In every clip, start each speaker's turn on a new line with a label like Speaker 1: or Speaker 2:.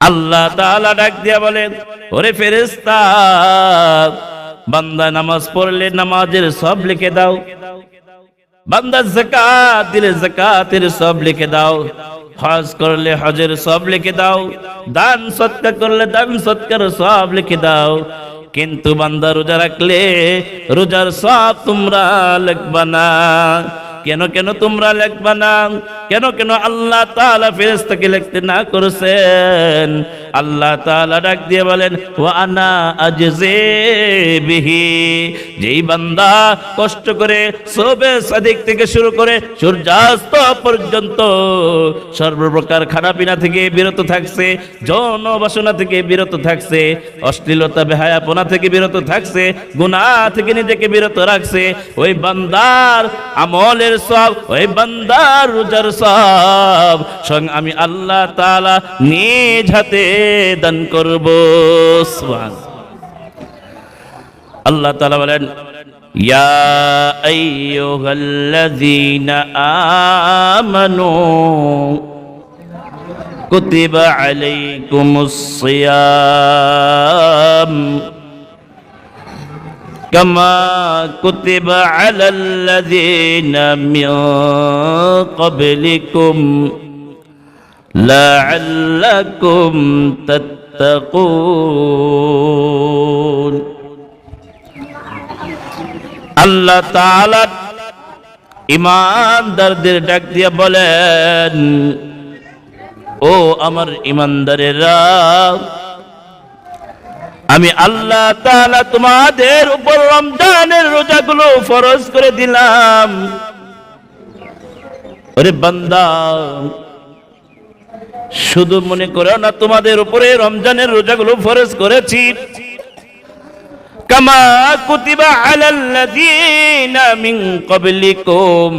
Speaker 1: আল্লাহ তাআলা ডাক দিয়া বলেন, ওরে ফেরেশতা, বান্দা নামাজ পড়লে নামাজের সব লিখে দাও। বান্দা যাকাত দিলে যাকাতের সব লিখে দাও। হজ করলে হজের সব লিখে দাও। দান সৎকার করলে দান সৎকার সব লিখে দাও। কিন্তু বান্দা রোজা রাখলে রোজার সব তোমরা লিখবা না। কেন কেন তোমরা লিখবা না? কেন কেন আল্লাহ তাআলা ফেরেশতাকে লিখতে না করেছেন? আল্লাহ তাআলা ডাক দিয়ে বলেন, ওয়া আনা আজজে বিহি। যেই বান্দা কষ্ট করে সোবে সাদিক থেকে শুরু করে সূর্যাস্ত পর্যন্ত সর্বপ্রকার খানাপিনা থেকে বিরত থাকছে যৌন বাসনা থেকে বিরত থাকছে, অশ্লীলতা, বেহায়াপনা থেকে বিরত থাকছে, গুনাহ থেকে নিজেকে বিরত রাখছে, ওই বান্দার আমলের সব ওই বান্দার রোজার সব সং আমি আল্লাহ তাআলা নিজ হাতে দান করব। আল্লাহ তাআলা বলেন কুতিবা আলাইকুমুস সিয়াম। كما كتب على الذين من قبلكم لعلكم تتقون আল্লাহ তাআলা ইমানদারদের ডাক দিয়ে বলেন ও আমার ইমানদারেরা আমি আল্লাহ তাআলা তোমাদের উপর রমজানের রোজাগুলো ফরজ করে দিলাম। ওরে বান্দা, শুধু মনে করো না, তোমাদের উপরে রমজানের রোজাগুলো ফরজ করেছি। কামা কুতিবা আলাল্লাযীনা মিন ক্বাবলিকুম।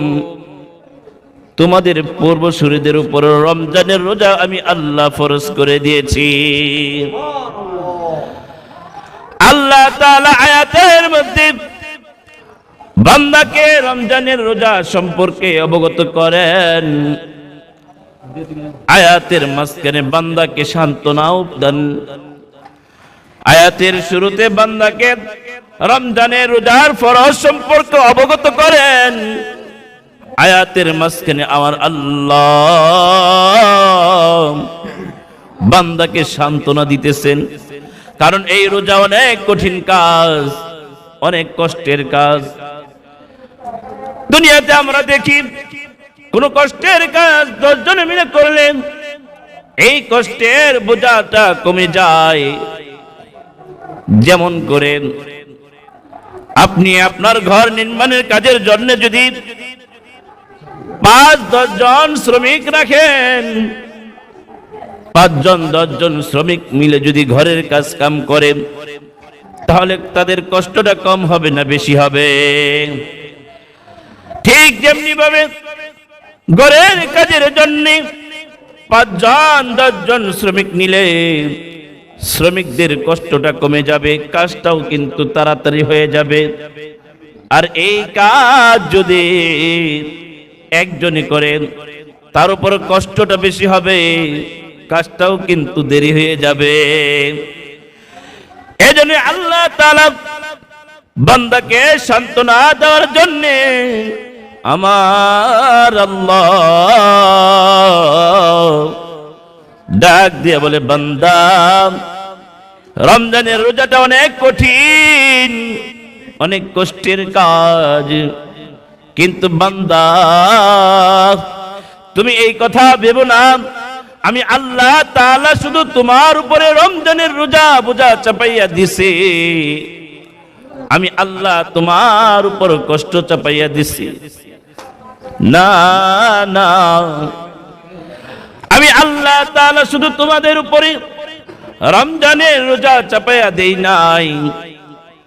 Speaker 1: তোমাদের পূর্বসূরীদের উপর রমজানের রোজা আমি আল্লাহ ফরজ করে দিয়েছি। আল্লাহ আয়াতের মধ্যে বান্দাকে রমজানের রোজা সম্পর্কে অবগত করেন। আয়াতের মাঝখানে বান্দাকে সান্ত্বনাও দেন। আয়াতের শুরুতে বান্দাকে রমজানের রোজার ফরজ সম্পর্কে অবগত করেন। আয়াতের মাঝখানে আমার আল্লাহ বান্দাকে সান্ত্বনা দিতেছেন। কারণ এই রোজা অনেক কঠিন কাজ, অনেক কষ্টের কাজ। দুনিয়াতে আমরা দেখি, কোন কষ্টের কাজ দশজনে মিলে করলেন এই কষ্টের বোঝাটা কমে যায়। যেমন করেন আপনি আপনার ঘর নির্মাণের কাজের জন্য যদি পাঁচ দশজন শ্রমিক রাখেন পাঁচজন, দশজন শ্রমিক মিলে যদি ঘরের কাজ কাম করে, তাহলে তাদের কষ্টটা কম হবে না বেশি হবে? ঠিক যেমনি ভাবে ঘরের কাজের জন্য পাঁচজন, দশজন শ্রমিক নিলে শ্রমিকদের কষ্টটা কমে যাবে, কাজটাও কিন্তু তাড়াতাড়ি হয়ে যাবে। আর এই কাজ যদি একজনই করেন তার উপর কষ্টটা বেশি হবে। কাজটাও কিন্তু দেরি হয়ে যাবে। এজন্য আল্লাহ তাআলা বান্দাকে সান্ত্বনা দেওয়ার জন্য আমার ডাক দিয়ে বলে, বান্দা, রমজানের রোজাটা অনেক কঠিন, অনেক কষ্টের কাজ। কিন্তু বান্দা, তুমি এই কথা ভেবো না। আমি আল্লাহ তাআলা শুধু তোমার উপরে রমজানের রোজা বোঝা চাপাইয়া দিছি। আমি আল্লাহ তোমার উপর কষ্ট চাপাইয়া দিছি। না না। আমি আল্লাহ তাআলা শুধু তোমাদের উপরে রমজানের রোজা চাপাইয়া দেই নাই।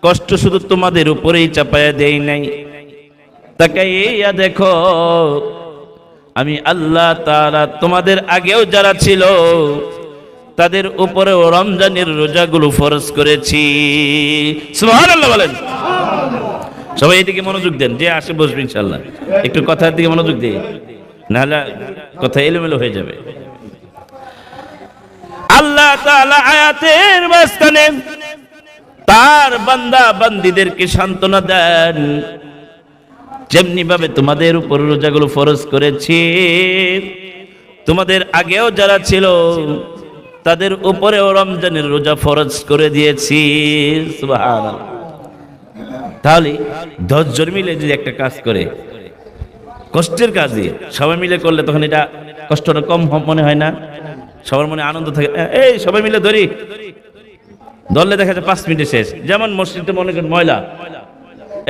Speaker 1: কষ্ট শুধু তোমাদের উপরেই চাপাইয়া দেই নাই। তাকাইয়া দেখো আমি আল্লাহ তাআলা তোমাদের আগেও যারা ছিল, তাদের উপরেও রমজানের রোজাগুলো ফরজ করেছি। বলেন। সবাই এদিকে মনোযোগ দেন, যে আসে বসবে ইনশাল্লাহ একটু কথার দিকে মনোযোগ দিয়ে, নাহলে কথা এলোমেলো হয়ে যাবে। আল্লাহ আয়াতের মাঝখানে তার বান্দা বান্দিদেরকে সান্ত্বনা দেন। যেমনি ভাবে তোমাদের উপর রোজাগুলো ফরজ করেছি, তোমাদের আগেও যারা ছিল, তাদের উপরেও রমজানের রোজা ফরজ করে দিয়েছি। তাহলে দশজন মিলে যদি একটা কাজ করে, কষ্টের কাজ দিয়ে সবাই মিলে করলে তখন এটা কষ্টটা কম মনে হয় না? সবার মনে আনন্দ থাকে এই সবাই মিলে ধরি। ধরলে দেখা যায় পাঁচ মিনিটে শেষ। যেমন মসজিদে মনে করেন ময়লা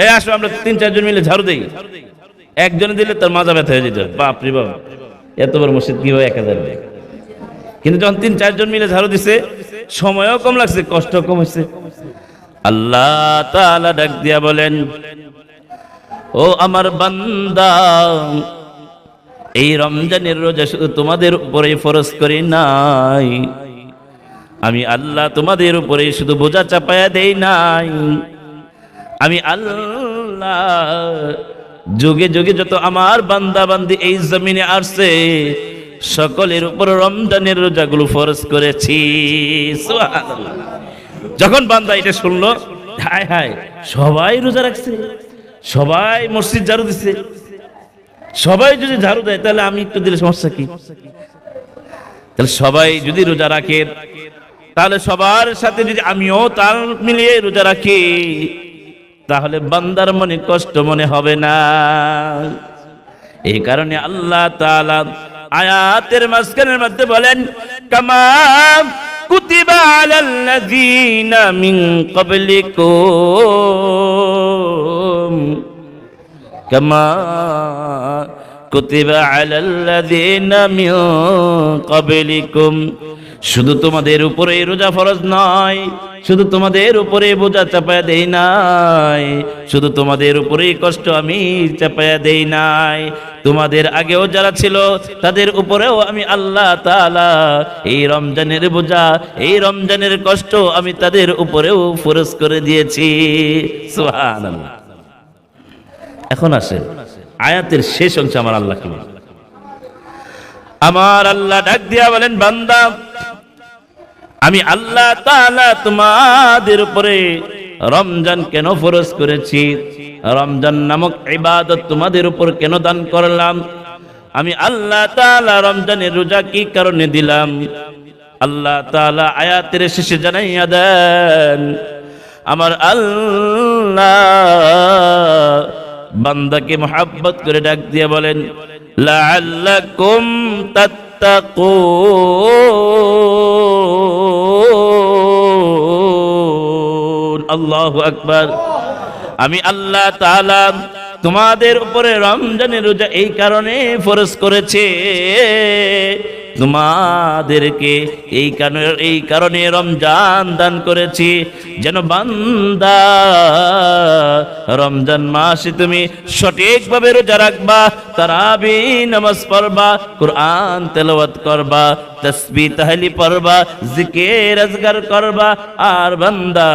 Speaker 1: এই, আসো, আমরা তিন, চারজন মিলে ঝাড়ু দিই। একজনে দিলে তার মাজা ব্যথা হয়ে যেত। বাপ রে বাপ, এত বড় মসজিদ কীভাবে এক হাজার? কিন্তু যখন তিন, চারজন মিলে ঝাড়ু দিছে, সময়ও কম লাগছে কষ্ট কম হয়েছে আল্লাহ তাআলা ডাক দিয়া বলেন, ও আমার বান্দা, এই রমজানের রোজা শুধু তোমাদের উপরে ফরজ করি নাই। আমি আল্লাহ তোমাদের উপরে শুধু বোঝা চাপায়া দেই নাই। আমি আল্লাহ যুগে যুগে যত আমার বান্দা বান্দি এই জমিনে আসছে, সকলের উপর রমজানের রোজাগুলো ফরজ করেছি। যখন বান্দা এটা শুনলো, হায় হায়, সবাই রোজা রাখছে, সবাই মসজিদ ঝাড়ু দিচ্ছে সবাই যদি ঝাড়ু দেয়, তাহলে আমি একটু দিলে সমস্যা কি? তাহলে সবাই যদি রোজা রাখে, তাহলে সবার সাথে যদি আমিও তাল মিলিয়ে রোজা রাখি তাহলে বান্দার মনে কষ্ট মনে হবে না। এই কারণে আল্লাহ তালা আয়াতের মাঝখানের মধ্যে বলেন, কামা কুতিবা শুধু তোমাদের উপরে রোজা ফরজ নয় শুধু তোমাদের উপরে বোঝা চাপায়া দেই নাই। শুধু তোমাদের উপরে কষ্ট আমি চাপায়া দেই নাই। তোমাদের আগেও যারা ছিল, তাদের উপরেও আমি আল্লাহ তাআলা এই রমজানের বোঝা, এই রমজানের কষ্ট আমি তাদের উপরেও ফরজ করে দিয়েছি। সুবহানাল্লাহ। এখন আসে আয়াতের শেষ অংশ আমার আল্লাহ আমার আল্লাহ ডাক দিয়া বলেন, বান্দা আমি আল্লাহ তোমাদের উপরে রমজান কেন ফরজ করেছি? রমজান নামক ইবাদত তোমাদের উপর কেন দান করলাম? আমি আল্লাহ তাআলা রমজানের রোজা কি কারণে দিলাম? আল্লাহ তাআলা আয়াতের শেষে জানাইয়া দেন, আমার আল্লাহ বান্দাকে মোহাব্বত করে ডাক দিয়ে বলেন, লাআল্লাকুম তাত্তাকুন আল্লাহু আকবার। আমি আল্লাহ তাআলা তোমাদের উপরে রমজানের রোজা এই কারণে ফরজ করেছে। তোমাদেরকে এই কারণে এই কারণে রমজান দান করেছি। যেন বান্দা, রমজান মাসে তুমি সঠিকভাবে রোজা রাখবা, তারাবি নামাজ পড়বা, কোরআন তেলাওয়াত করবা তসবি তাহলি পড়বা, জিকির আজগার করবা, আর বান্দা,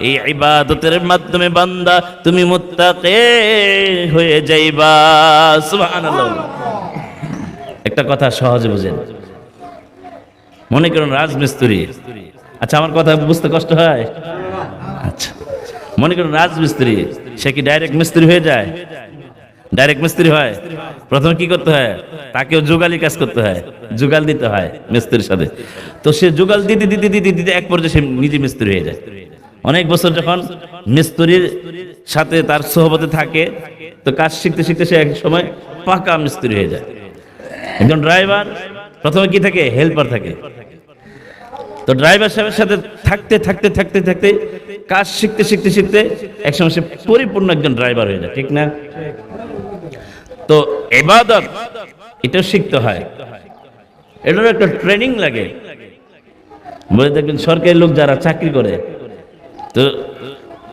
Speaker 1: এই ইবাদতের মাধ্যমে বান্দা, তুমি মুত্তাকে হয়ে যাইবা। সুবহানাল্লাহ। একটা কথা সহজে বুঝেন। মনে করুন রাজমিস্ত্রি। আচ্ছা আমার কথা বুঝতে কষ্ট হয়? আচ্ছা। মনে করুন রাজমিস্ত্রি, সে কি ডাইরেক্ট মিস্ত্রি হয়ে যায়? ডাইরেক্ট মিস্ত্রি হয়। প্রথমে কি করতে হয়? তাকেও যুগালি কাজ করতে হয়। যুগাল দিতে হয় মিস্ত্রির সাথে। তো সে যুগাল দিতে দিতে দিতে দিতে এক পর্যায়ে সে নিজে মিস্ত্রি হয়ে যায়। অনেক বছর যখন মিস্ত্রির সাথে তার সহবতে থাকে, তো কাজ শিখতে শিখতে সে এক সময় পাকা মিস্ত্রি হয়ে যায়। একজন ড্রাইভার, প্রথমে কি থাকে? হেল্পার থাকে। তো ড্রাইভার সাহেবের সাথে থাকতে থাকতে থাকতে থাকতে, কাজ শিখতে শিখতে শিখতে একসময় সে পরিপূর্ণ একজন ড্রাইভার হয়ে যায়। ঠিক না? তো এবাদত, এটা শিখতে হয়। এটার একটা ট্রেনিং লাগে। বলে দেখবেন সরকারি লোক যারা চাকরি করে, তো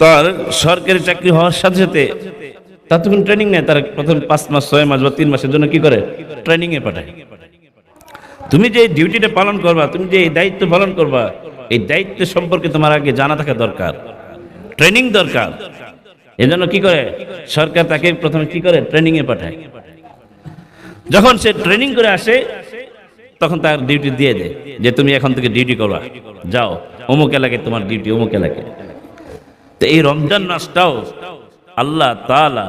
Speaker 1: তার সরকারি চাকরি হওয়ার সাথে সাথে তার তো কোনো ট্রেনিং নেই তার প্রথম পাঁচ মাস, ছয় মাস বা তিন মাসের জন্য কি করে? ট্রেনিং এ পাঠায়। তুমি যে ডিউটিটা পালন করবা, তুমি যে এই দায়িত্ব পালন করবা, এই দায়িত্ব সম্পর্কে তোমার আগে জানা থাকা দরকার। ট্রেনিং দরকার। এজন্য কি করে? সরকার তাকে প্রথমে কি করে? ট্রেনিং এ পাঠায়। যখন সে ট্রেনিং করে আসে, তখন তার ডিউটি দিয়ে দেয় যে, তুমি এখন থেকে ডিউটি করো যাও। অমুক এলাকায় তোমার ডিউটি অমুক এলাকায়। তো এই রমজান মাসটাও আল্লাহ তাআলা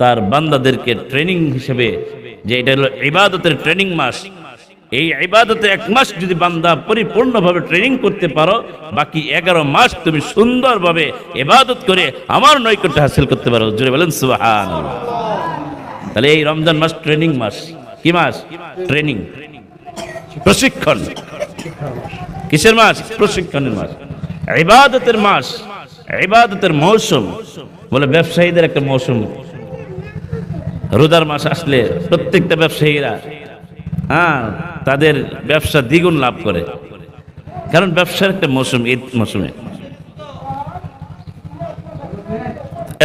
Speaker 1: তার বান্দাদেরকে ট্রেনিং হিসেবে যে, এটা হলো ইবাদতের ট্রেনিং মাস এই ইবাদতে এক মাস যদি বান্দা পরিপূর্ণভাবে ট্রেনিং করতে পারো, বাকি এগারো মাস তুমি সুন্দরভাবে ইবাদত করে আমার নৈকট্য হাসিল করতে পারো। জুড়ে বলেন সুবাহান তাহলে এই রমজান মাস ট্রেনিং মাস। কি মাস? ট্রেনিং প্রশিক্ষণ। কিসের মাস? প্রশিক্ষণের মাস। ইবাদতের মাস। ইবাদতের মৌসুম। বলে ব্যবসায়ীদের একটা মৌসুম। রোজার মাস আসলে প্রত্যেকটা ব্যবসায়ীরা হ্যাঁ তাদের ব্যবসা দ্বিগুণ লাভ করে। কারণ ব্যবসার একটা মৌসুম, ঈদ মৌসুমে।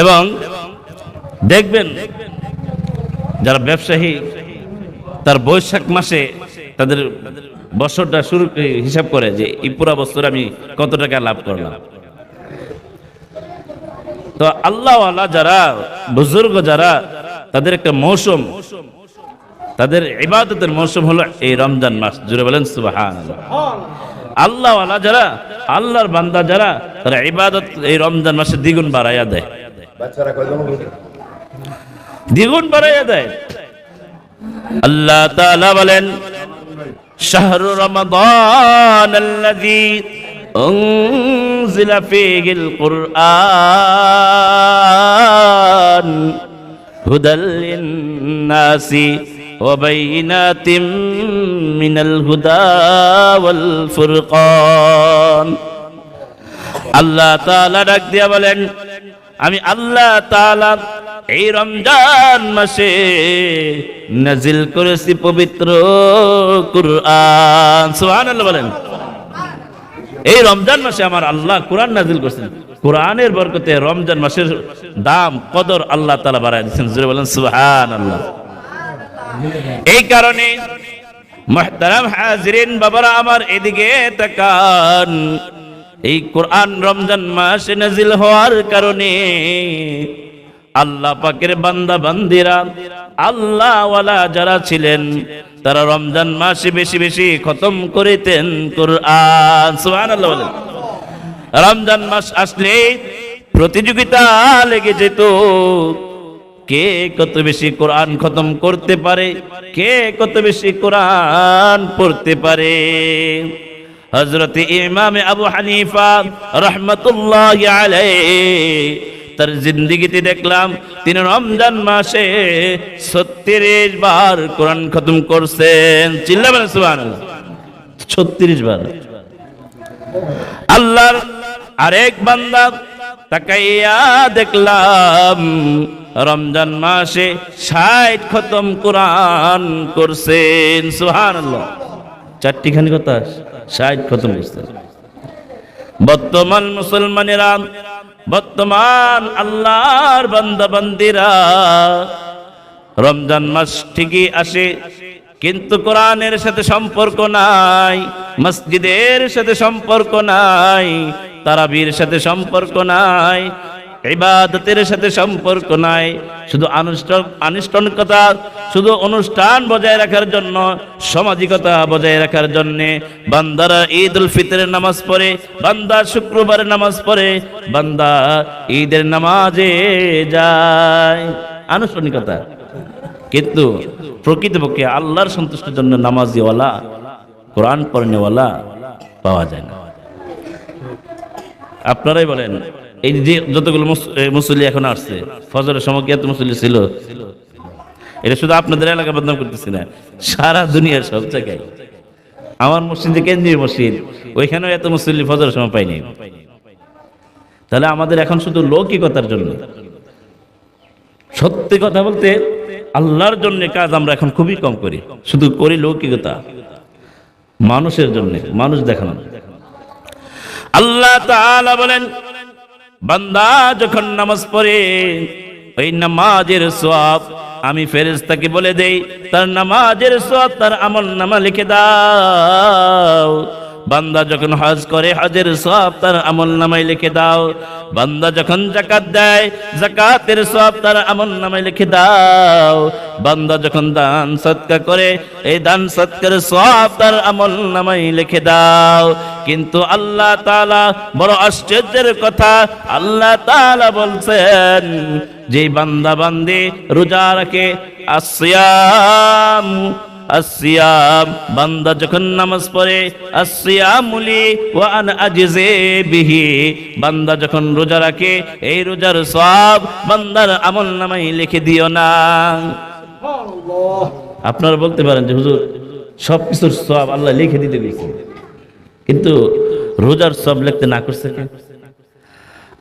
Speaker 1: এবং দেখবেন, যারা ব্যবসায়ী, তার বৈশাখ মাসে তাদের বছরটা শুরু হিসাব করে যে, এই পুরা বছর আমি কত টাকা লাভ করলাম। তো আল্লাহওয়ালা যারা, বুজুর্গ যারা, তাদের একটা মৌসুম তাদের ইবাদতের মৌসুম হলো এই রমজান মাস। জুড়ে বলেন সুবাহান আল্লাহ যারা আল্লাহর বান্দা যারা তারা ইবাদত এই রমজান মাসে দ্বিগুণ বাড়াইয়া দেয়। দ্বিগুণ বাড়াইয়া দেয়। আল্লাহ তালা বলেন শাহরু রমাদান আল্লাযী وبينات من الهدى والفرقان আল্লাহ তাআলা ডাক দিয়া বলেন আমি আল্লাহ তাআলা এই রমজান মাসে নাজিল করেছি পবিত্র কুরআন সুবহানাল্লাহ বলেন এই রমজান মাসে আমার আল্লাহ কোরআন নাজিল করছেন কোরআনের বরকতে রমজান মাসের দাম কদর আল্লাহ তাআলা বাড়ায় দিচ্ছেন জোরে বলেন সুবহানাল্লাহ এই কারণে মহতারাম হাজরিন বাবারা আমার এদিকে তাকান। এই কোরআন রমজান মাসে নাজিল হওয়ার কারণে আল্লাহ পাকের বান্দা বান্দিরা, আল্লাহওয়ালা যারা ছিলেন, তারা রমজান মাসে বেশি বেশি খতম করিতেন কোরআন। সুবহানাল্লাহ বলেন। রমজান মাস আসলে প্রতিযোগিতা লেগে যেত। কে কত বেশি কোরআন খতম করতে পারে? কে কত বেশি কোরআন পড়তে পারে? হজরত ইমাম আবু হানিফা রহমতুল্লাহ তার জিন্দিগিতে দেখলাম, তিনি রমজান মাসে ছত্রিশ বার কোরআন খতম করছেন। চিল্লা বলেন সুবহানাল্লাহ। ছত্রিশ বার। আল্লাহর আরেক বান্দা তাকাইয়া দেখলাম, রমজান মাসে ষাট খতম কোরআন করছেন সুহান চারটিখানি কথা ষাট খতম করছেন। বর্তমান মুসলমানেরা, বর্তমান আল্লাহর বান্দা বান্দিরা রমজান মাস ঠিকই আসে, কিন্তু কোরআনের সাথে সম্পর্ক নাই, মসজিদের সাথে সম্পর্ক নাই তারাবির সাথে সম্পর্ক নাই, ইবাদতের সাথে সম্পর্ক নাই, শুধু আনুষ্ঠান আনুষ্ঠানিকতা, শুধু অনুষ্ঠান বজায় রাখার জন্য, সামাজিকতা বজায় রাখার জন্য, বান্দারা ঈদ উল ফিতরের নামাজ পড়ে, বান্দা শুক্রবারের নামাজ পড়ে, বান্দা ঈদের নামাজে যায়। আনুষ্ঠানিকতা। কিন্তু প্রকৃতপক্ষে আল্লাহর সন্তুষ্টির জন্য নামাজিওয়ালা, কোরআন পড়নেওয়ালা পাওয়া যায় না। আপনারাই বলেন এই যে যতগুলো মুস- এ, মুসল্লি এখন আসছে ফজরের সময় এত মুসল্লি ছিল? এটা শুধু আপনাদের এলাকা বদনাম করতেছি না সারা দুনিয়ার সব জায়গায়। আমার মসজিদ যে কেন্দ্রীয় মসজিদ ওইখানেও এত মুসল্লি ফজরের সময় পাইনি তাহলে আমাদের এখন শুধু লৌকিকতার জন্য। সত্যি কথা বলতে আল্লাহর জন্য কাজ আমরা এখন খুবই কম করি। শুধু করি লৌকিকতা। মানুষের জন্য মানুষ দেখানো। আল্লাহ তাআলা বলেন, বান্দা যখন নামাজ পড়ে, ওই নামাজের সওয়াব আমি ফেরেশতাকে বলে দেই, তার নামাজের সওয়াব তার আমল নামা লিখে দাও। বান্দা যখন হজ করে, হজের সব তার আমল নামায় লিখে দাও। বান্দা যখন জাকাত দেয় জাকাতের সব তার আমল নামায় লিখে দাও। বান্দা যখন দান সৎকা করে, এই দান সৎকার সব তার আমল নামায় লিখে দাও। কিন্তু আল্লাহ তাআলা বড় আশ্চর্যের কথা, আল্লাহ তাআলা বলছেন যে বান্দা বান্দি রোজা রাখে আসিয়াম আসিয়াম বান্দা যখন নামাজ পড়ে আসিয়ামুলি ওয়া আন আজজে বিহি, বান্দা যখন রোজা রাখে, এই রোজার সব বান্দার আমল নামাই লিখে দিও না। আপনারা বলতে পারেন যে, হুজুর সব কিছুর সব আল্লাহ লিখে দিতে লিখে। কিন্তু রোজার সব লিখতে না করছে কে?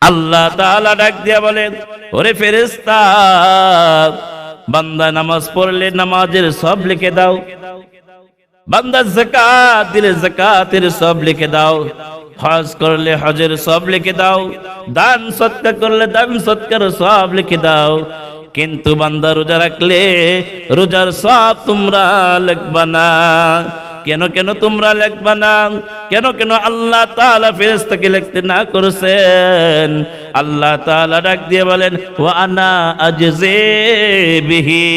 Speaker 1: আল্লাহ তাআলা ডাক দিয়া বলেন, ওরে ফেরেশতা বান্দা নামাজ পড়লে নামাজের সব লিখে দাও। বান্দা যাকাত দিলে যাকাতের সব লিখে দাও। হজ করলে হজের সব লিখে দাও। দান সৎকার করলে দান সৎকার সব লিখে দাও। কিন্তু বান্দা রোজা রাখলে রোজার সব তোমরা লিখবা না। কেন কেন তোমরা লিখবা না? কেন কেন আল্লাহ তাআলা ফেরেশতাকে লিখতে না করেছেন? আল্লাহ তাআলা ডাক দিয়ে বলেন, ওয়া আনা আজজে বিহি।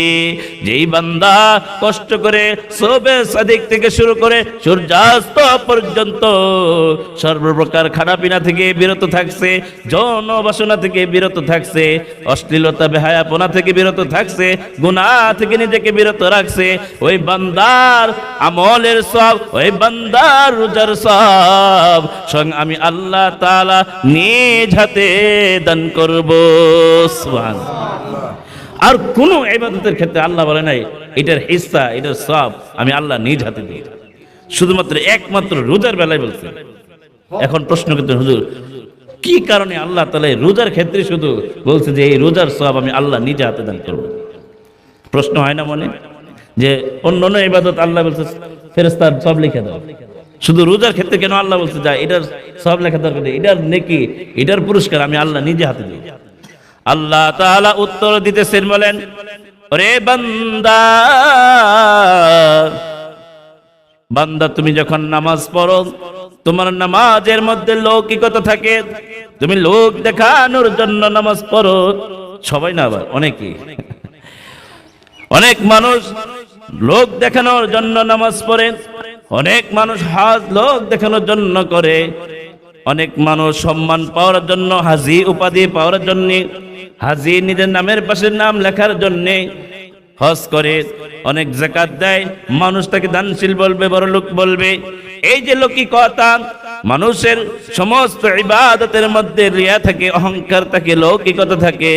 Speaker 1: যেই বান্দা কষ্ট করে সবে সাদিক থেকে শুরু করে সূর্যাস্ত পর্যন্ত সর্বপ্রকার খানাপিনা থেকে বিরত থাকছে যৌন বাসনা থেকে বিরত থাকছে, অশ্লীলতা, বেহায়াপনা থেকে বিরত থাকছে, গুনাহ থেকে নিজেকে বিরত রাখছে, ওই বান্দার আমলের সব ওই বান্দার রোজার সব সঙ্গ আমি আল্লাহ তালা নিজ হাতে দান করব। আর কোন ইবাদতের ক্ষেত্রে আল্লাহ বলে নাই, এটার হিস্সা এটার সব আমি আল্লাহ নিজ হাতে দিই। শুধুমাত্র একমাত্র রোজার বেলায় বলছে। এখন প্রশ্ন করতে হুজুর, কি কারণে আল্লাহ তালা রোজার ক্ষেত্রে শুধু বলছে যে এই রোজার সব আমি আল্লাহ নিজে হাতে দান করব? প্রশ্ন হয় না মনে? যে অন্য অন্য ইবাদত আল্লাহ বলছে ফেরেস্তার সব লিখে দাও। শুধু রোজার ক্ষেত্রে কেন আল্লাহ বলছে, যা, এটার সব লেখা দরকার নেই, এটার নেকি, এটার পুরস্কার আমি আল্লাহ নিজে হাতে দিই। আল্লাহ তাআলা উত্তর দিতেছেন, বলেন, ওরে বান্দা বান্দা, তুমি যখন নামাজ পড়ো, তোমার নামাজের মধ্যে লৌকিকতা থাকে। তুমি লোক দেখানোর জন্য নামাজ পড়ো। সবাই না আবার অনেকেই অনেক মানুষ লোক দেখানোর জন্য নামাজ পড়ে। অনেক মানুষ হাজ লোক দেখানোর জন্য করে। অনেক মানুষ সম্মান পাওয়ার জন্য, হাজি উপাধি পাওয়ার জন্য, হাজি নিজের নামের পাশে নাম লেখার জন্য হজ করে, অনেক জাকাত দেয়। মানুষ তাকে দানশীল বলবে বড় লোক বলবে। এই যে লৌকিকতা মানুষের সমস্ত ইবাদতের মধ্যে রিয়া থাকে, অহংকার থাকে, লৌকিকতা থাকে,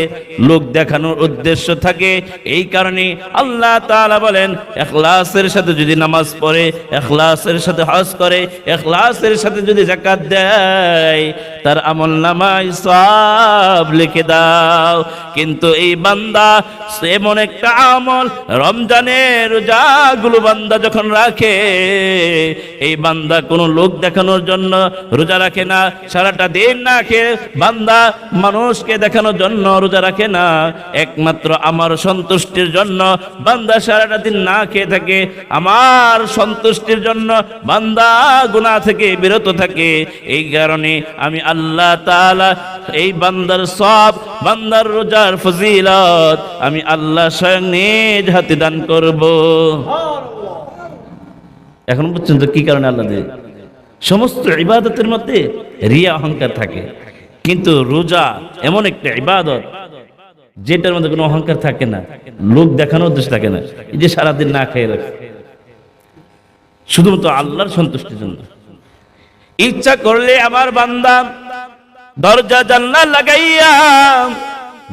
Speaker 1: লোক দেখানোর উদ্দেশ্য থাকে। এই কারণে আল্লাহ তাআলা বলেন এখলাসের সাথে যদি নামাজ পড়ে এখলাসের সাথে হজ করে এখলাসের সাথে যদি জাকাত দেয়, তার আমল নামায় সব লিখে দাও। কিন্তু এই বান্দা এমন একটা আমল রমজানের রোজাগুলো বান্দা যখন রাখে, এই বান্দা কোনো লোক দেখানোর জন্য রোজা রাখে না সারাটা দিন না খেয়ে বান্দা মানুষকে দেখানোর জন্য রোজা রাখে না। একমাত্র আমার সন্তুষ্টির জন্য বান্দা সারাটা দিন না খেয়ে থাকে আমার সন্তুষ্টির জন্য বান্দা গুনাহ থেকে বিরত থাকে। এই কারণে আমি আল্লাহ তাআলা এই বান্দার সব বান্দার রোজার ফজিলত আমি আল্লাহ স্বয়ং নিজ হাতে দান করব। এখন পর্যন্ত কি কারণে আল্লাহ দেয়? সমস্ত ইবাদতের মধ্যে রিয়া, অহংকার থাকে। কিন্তু রোজা এমন একটা ইবাদত যেটার মধ্যে কোনো অহংকার থাকে না, লোক দেখানোর উদ্দেশ্য থাকে না, এই যে সারাদিন না খেয়ে রাখে। শুধুমাত্র আল্লাহর সন্তুষ্টির জন্য। ইচ্ছা করলে আমার বান্দা দরজা জানলা লাগাইয়া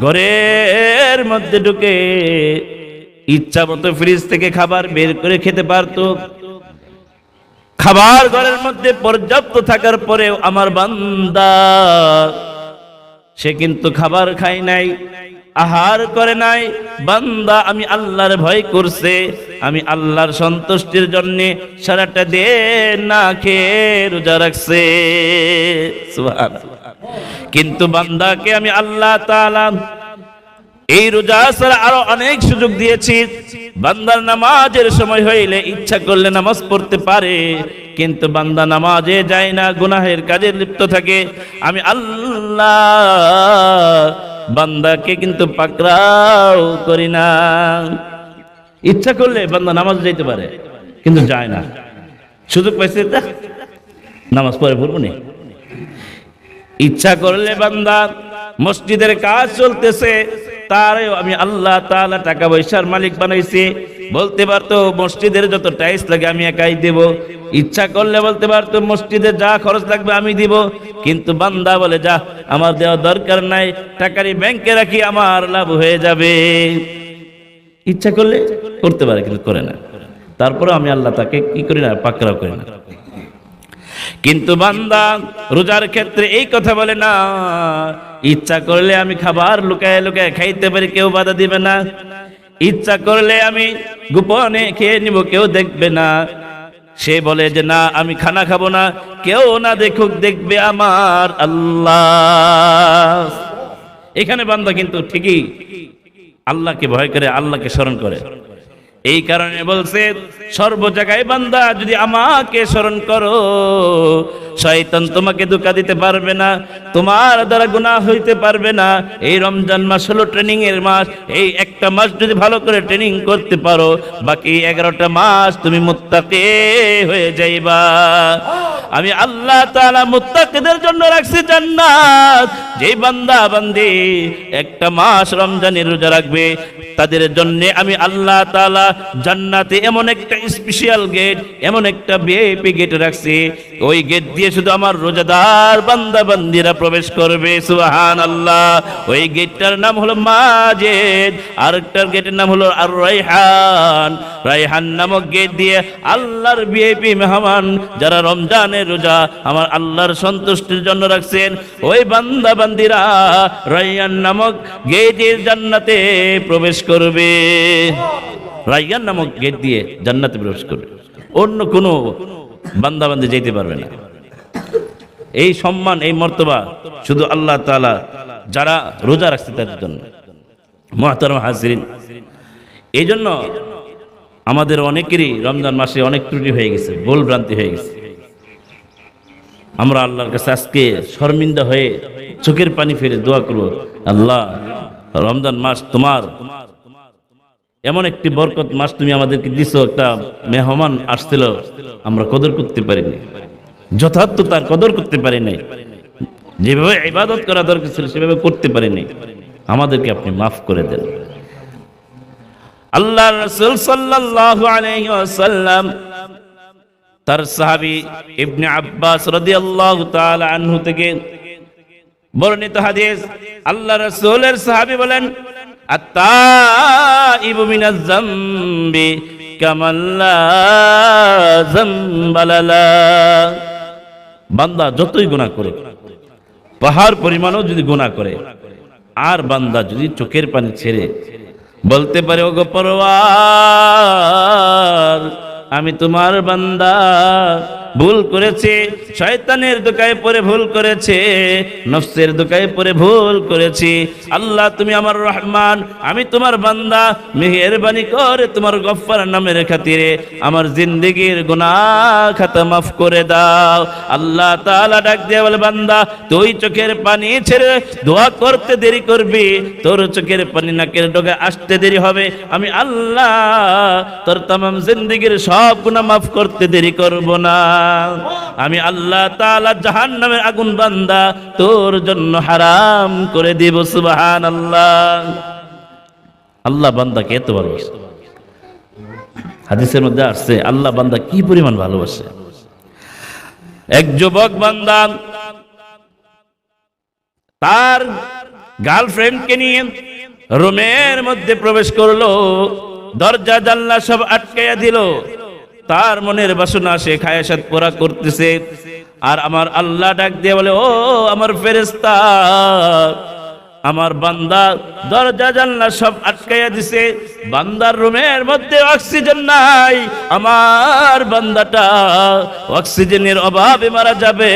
Speaker 1: ঘরের মধ্যে ঢুকে ইচ্ছা মতো ফ্রিজ থেকে খাবার বের করে খেতে পারতো। খাবার ঘরের মধ্যে পর্যাপ্ত থাকার পরেও আমার বান্দা, সে কিন্তু খাবার খায় নাই, আহার করে নাই। বান্দা, আমি আল্লাহর ভয় করছে, আমি আল্লাহর সন্তুষ্টির জন্য সারাটা দে না খেয়ে রোজা রাখছে। কিন্তু বান্দাকে আমি আল্লাহ তাআলা এই রোজা ছাড়া আরও অনেক সুযোগ দিয়েছি। বান্দার নামাজের সময় হইলে ইচ্ছা করলে নামাজ পড়তে পারে, কিন্তু বান্দা নামাজে যায় না, গুনাহের কাজে লিপ্ত থাকে। আমি আল্লাহ বান্দাকে কিন্তু পাকড়াও করি না। ইচ্ছা করলে বান্দা নামাজ যাইতে পারে, কিন্তু যায় না। সুযোগ পাইছে নামাজ পড়ে পড়ব নি। ইচ্ছা করলে বান্দা মসজিদের কাজ চলতেছে তারে আমি আল্লাহ তাআলা টাকা পয়সার মালিক বানাইছি। বলতে পারতো, মসজিদের যত টাইলস লাগে আমি একাই দেব। ইচ্ছা করলে বলতে পারতো, মসজিদে যা খরচ লাগবে আমি দিব। কিন্তু বান্দা বলে, যা, আমার দেওয়া দরকার নাই, টাকারি ব্যাংকে রাখি, আমার লাভ হয়ে যাবে। ইচ্ছা করলে করতে পারে, কিন্তু করে না। তারপরে আমি আল্লাহ তাকে কি করি না, পাকড়াও করি না। কিন্তু বান্দা রোজার ক্ষেত্রে এই কথা বলে, না ইচ্ছা করলে আমি খাবার লুকায় লুকায় খাইতে পারি, কেউ বাধা দিবে না। ইচ্ছা করলে আমি গোপনে খেয়ে নিব, কেউ দেখবে না। সে বলে যে, না, আমি খানা খাব না। কেউ না দেখুক, দেখবে আমার আল্লাহ। এখানে বান্দা কিন্তু ঠিকই আল্লাহকে ভয় করে, আল্লাহকে স্মরণ করে। এই কারণে বলছে, সর্ব জায়গায় বান্দা, যদি আমাকে স্মরণ করো, শয়তান তোমাকে ধোকা দিতে পারবে না, তোমার দ্বারা গুনাহ হইতে পারবে না। এই রমজান মাস হলো ট্রেনিং এর মাস, এই একটা মাস যদি ভালো করে ট্রেনিং করতে পারো, বাকি এগারোটা মাস তুমি মুত্তাকে হয়ে যাইবা। আমি আল্লাহ তাআলা মুত্তাকিদের জন্য রাখছি জান্নাত। যেই বান্দা, বান্দি, একটা মাস রমজানের রোজা রাখবে, তাদের জন্য আমি আল্লাহ তাআলা জান্নাতে এমন একটা স্পেশাল গেট এমন একটা ভিআইপি গেট রাখছি। ওই গেট দিয়ে শুধু আমার রোজাদার বান্দা বান্দিরা প্রবেশ করবে, সুবহানাল্লাহ। ওই গেটটার নাম হলো মাজেদ, আরেকটার গেটের নাম হলো আর রাইহান রাইহান নামক গেট দিয়ে আল্লাহর ভিআইপি মেহমান যারা রমজানের রোজা আমার আল্লাহর সন্তুষ্টির জন্য রাখছেন, ওই বান্দা বান্দিরা রাইয়ান নামক গেটের জান্নাতে প্রবেশ করবে। রাইয়ান নামক গেট দিয়ে জান্নাতে প্রবেশ করবে। অন্য কোনো বান্দা বান্দি যেতে পারবে না। এই সম্মান, এই মর্তবা শুধু আল্লাহ তাআলা, যারা রোজা রাখছে তাদের জন্য। মহাতরম হাজরিন এই জন্য আমাদের অনেকেরই রমজান মাসে অনেক ত্রুটি হয়ে গেছে ভুল ভ্রান্তি হয়ে গেছে। আমরা আল্লাহর কাছে আজকে শর্মিন্দা হয়ে চোখের পানি ফেলে দোয়া করব, আল্লাহ, রমজান মাস তোমার এমন একটি বরকত মাস তুমি আমাদেরকে দিছো, একটা মেহমান আসছিল, আমরা কদর করতে পারিনি। যথার্থ তার কদর করতে পারি নাই যেভাবে ইবাদত করা দরকার ছিল, সেভাবে করতে পারি নাই আমাদেরকে আপনি মাফ করে দেন। আল্লাহ রসুল সাল্লাল্লাহু আলাইহি ওয়াসাল্লাম, তার সাহাবী ইবনে আব্বাস রাদিয়াল্লাহু তাআলা আনহু থেকে বর্ণিত হাদিস আল্লাহ রাসূলের সাহাবী বলেন বান্দা যতই গুনাহ করে পাহাড় পরিমাণও যদি গুনাহ করে, আর বান্দা যদি চোখের পানি ছেড়ে বলতে পারে, ওগো পরওয়ার, আমি তোমার বান্দা। ভুল করেছে, শয়তানের দোকায় পরে ভুল করেছে, নফসের দোকায় পরে ভুল করেছি। আল্লাহ, তুমি আমার রহমান, আমি তোমার বান্দা, মেহেরবানি করে তোমার গফফার নামের খাতিরে আমার জিন্দেগির গুনাহ খাতা মাফ করে দাও। আল্লাহ তাআলা ডাক দিয়ে বলে, বান্দা, তুই চোখের পানি ছেড়ে দোয়া করতে দেরি করবি, তোর চোখের পানি নাকের ডোকে আসতে দেরি হবে, আমি আল্লাহ তোর তামাম জিন্দেগির সব গুনাহ মাফ করতে দেরি করব না। আমি আল্লাহ তাআলা জাহান্নামের আগুন বান্দা, তোর জন্য হারাম করে দিব, সুবহানাল্লাহ। আল্লাহ এত ভালোবাসে? হাদিসের মধ্যে আসছে, আল্লাহ বান্দা কি পরিমাণ ভালোবাসে? এক যুবক বান্দা, তার গার্লফ্রেন্ডকে নিয়ে রুমের মধ্যে প্রবেশ করল, দরজা জানলা সব আটকাইয়া দিল। তার মনের বাসনা সে খায়াসাত পোড়া করতেছে। আর আমার আল্লাহ ডাক দিয়ে বলে, ও আমার ফেরেস্তা আমার বান্দা দরজা জানলা সব আটকাইয়া দিছে। বান্দার রুমের মধ্যে অক্সিজেন নাই। আমার বান্দাটা অক্সিজেনের অভাবে মারা যাবে।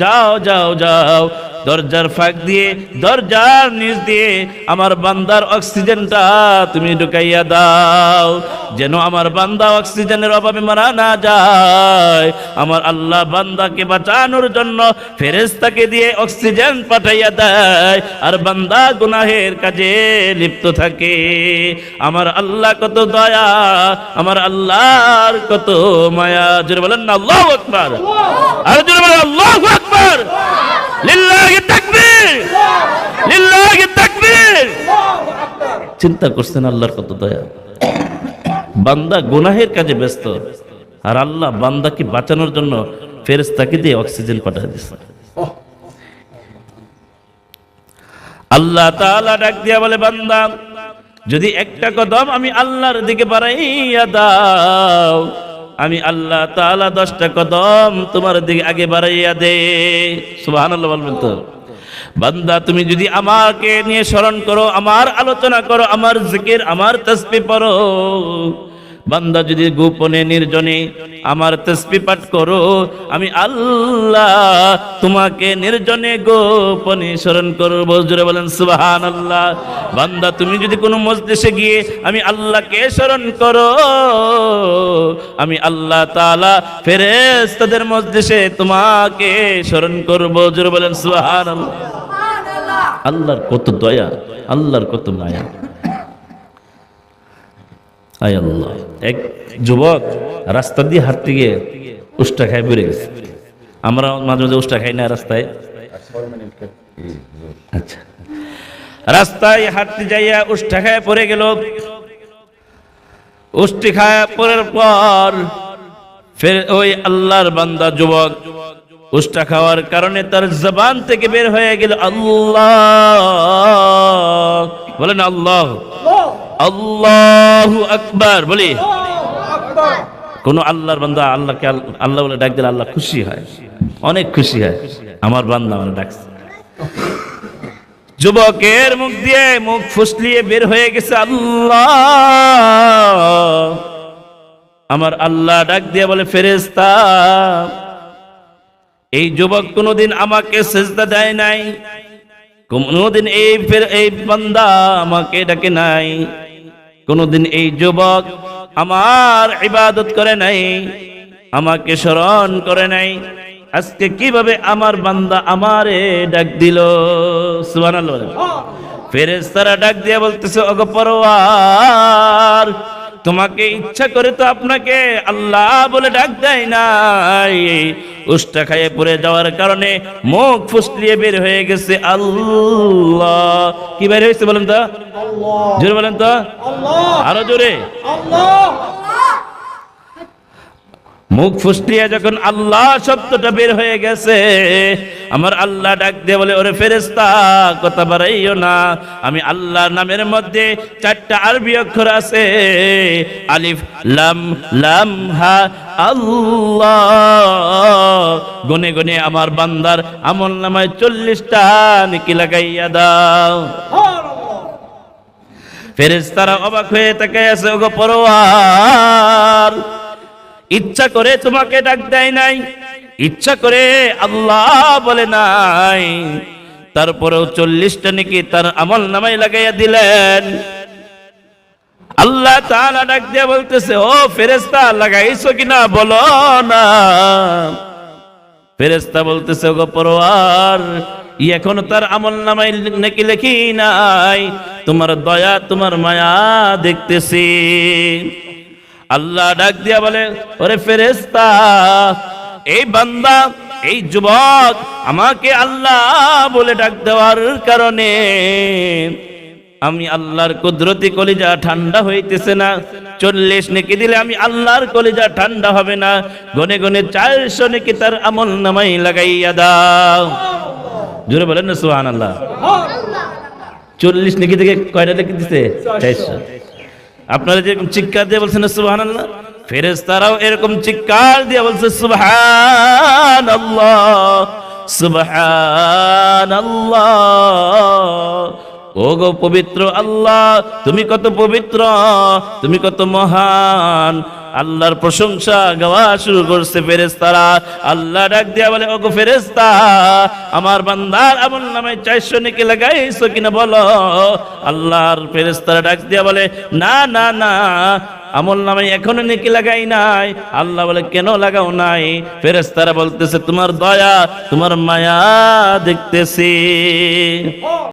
Speaker 1: যাও যাও যাও দরজার ফাঁক দিয়ে, দরজার নিচ দিয়ে আমার বান্দার অক্সিজেনটা তুমি ঢুকাইয়া দাও। যেন আমার বান্দা অক্সিজেনের অভাবে মারা না যায়। আমার আল্লাহ বান্দাকে বাঁচানোর জন্য ফেরেস্তাকে দিয়ে অক্সিজেন পাঠাইয়া দেয়। আর বান্দা গুনাহের কাজে লিপ্ত থাকে। আমার আল্লাহ কত দয়া, আমার আল্লাহর কত মায়া। জোরে বলেন না, আল্লাহু আকবার। আর জোরে বলেন, আল্লাহু আকবার। লিল্লাহি তাকবীর। চিন্তা করছেন আল্লাহর কত দয়া। বান্দা গুনাহের কাজে ব্যস্ত। আর আল্লাহ বান্দাকে বাঁচানোর জন্য ফেরেস্তাকে দিয়ে অক্সিজেন পাঠিয়ে দিচ্ছে আল্লাহ তাআলা ডাক দিয়া বলে, বান্দা, যদি একটা কদম আমি আল্লাহর দিকে বাড়াইয়া দাও আমি আল্লাহ তালা দশটা কদম তোমার দিকে আগে বাড়াইয়া দে। সুবহানাল্লাহ বলবেন তো? বান্দা, তুমি যদি আমাকে নিয়ে স্মরণ করো, আমার আলোচনা করো, আমার জিকির, আমার তসবি পড়ো। বান্দা যদি গোপনে নির্জনে আমার তসবি পাঠ করো আমি আল্লাহ তোমাকে নির্জনে গোপনে স্মরণ করব। জোরে বলেন সুবাহান আল্লাহ বান্দা তুমি যদি কোনো মসজিদে গিয়ে আমি আল্লাহকে স্মরণ করো আমি আল্লাহ তাআলা ফেরেশতাদের মসজিদে তোমাকে স্মরণ করব। জোরে বলেন সুবাহান আল্লাহ আল্লাহর কত দয়া আল্লাহর কত মায়া। আল্লাহ। এক যুবক রাস্তা দিয়ে হাঁটতে গিয়ে উষ্টা খাই বেড়ে গেছে। আমরা মাঝে মাঝে উষ্টা খাই না রাস্তায়। আচ্ছা। রাস্তায় হাঁটতে যাইয়া উষ্টা খায়, পড়ে গেল। উষ্টি খায় পরের পর ফের ওই আল্লাহর বান্দা, যুবক উষ্টা খাওয়ার কারণে তার জবান থেকে বের হয়ে গেল আল্লাহ। বলেন আল্লাহ। আল্লাহ আকবার, বলি। কোন আল্লাহর বান্দা আল্লাহকে আল্লাহ বলে ডাক দিলে আল্লাহ খুশি হয়। অনেক খুশি হয়। আমার বান্দা আমার ডাকছে। যুবকের মুখ দিয়ে মুখ ফুসলিয়ে বের হয়ে গেছে আল্লাহ। আমার আল্লাহ ডাক দিয়ে বলে ফেরেস্তা এই যুবক কোনোদিন আমাকে সেজদা দেয় নাই। কোনোদিন এই ফের- এই বান্দা আমাকে ডাকে নাই। কোনোদিন এই যুবক আমার ইবাদত করে নাই আমাকে স্মরণ করে নাই। আজকে কীভাবে আমার বান্দা আমারে ডাক দিল? সুবহানাল্লাহ বলেন। ফেরেশতারা ডাক দিয়ে বলতেছে ওগো পরওয়ার তোমাকে ইচ্ছা করে তো আপনাকে আল্লাহ বলে ডাক দেয় নাই। উষ্টা খাইয়ে পড়ে যাওয়ার কারণে মুখ ফুসলিয়ে বের হয়ে গেছে আল্লাহ। কি বের হয়েছে বলেন তো? জোরে বলেন তো? আরও জোরে। মুখ ফুসলিয়ে যখন আল্লাহ শব্দটা বের হয়ে গেছে, আমার আল্লাহ ডাক দিয়ে বলে, ওরে ফেরেস্তা কথা বাড়াইও না। আমি আল্লাহ নামের মধ্যে চারটা আরবি অক্ষর আছে। আলিফ, লাম লাম, হা, আল্লাহ। গনে গনে আমার বান্দার আমল নামায় চল্লিশটা নিকি লাগাইয়া দাও। ফেরেশতারা অবাক হয়ে তাকায় আছে, ওগো পরোয়ার ইচ্ছা করে তোমাকে ডাক দেয় নাই। ইচ্ছা করে আল্লাহ বলে নাই। তারপরেও চল্লিশটা নাকি তার আমল নামাই লাগাইয়া দিলেন। আল্লাহ তাআলা ডাক দিয়ে বলতেছে, ও ফেরেশতা, লাগাইছো কিনা বলো না। ফেরেশতা বলতেছে, ওগো পরোয়ার এখনও তার আমল নামাই নাকি লেখি নাই? তোমার দয়া, তোমার মায়া দেখতেছি। আল্লাহ ডাক দিয়া বলে ওরে ফেরেশতা এই বান্দা এই যুবক আমাকে আল্লাহ বলে ডাক দেওয়ার কারণে আমি আল্লাহর কুদরতি কলিজা ঠান্ডা হইতেছে না। চল্লিশ নেকি দিলে আমি আল্লাহর কলিজা ঠান্ডা হবে না। গনে গনে চারশো নেকি তার আমল নামাই লাগাইয়া দাও। জোরে বলেন না সুহান আল্লাহ চল্লিশ নেকি থেকে কয়টা লেখে দিতে চারশো। আপনারা যেরকম চিৎকার দিয়ে বলছেন সুবহান আল্লাহ ফেরেস তারাও এরকম চিৎকার দিয়ে বলছে সুবহান আল্লাহ সুবহান ও গো পবিত্র আল্লাহ, তুমি কত পবিত্র, তুমি কত মহান। আল্লাহর প্রশংসা গাওয়া শুরু করছে ফেরেস্তারা আল্লাহ ডাক দিয়া বলে, ওগো ফেরেস্তা আমার বান্দার আমল নামে চারশো নেকি লাগাইছো কিনা বলো? আল্লাহর ফেরেস্তারা ডাক দিয়া বলে, না না না, আমল নামে এখনও নেকি লাগাই নাই। আল্লাহ বলে, কেন লাগাও নাই? ফেরেস্তারা বলতেছে, তোমার দয়া, তোমার মায়া দেখতেছি।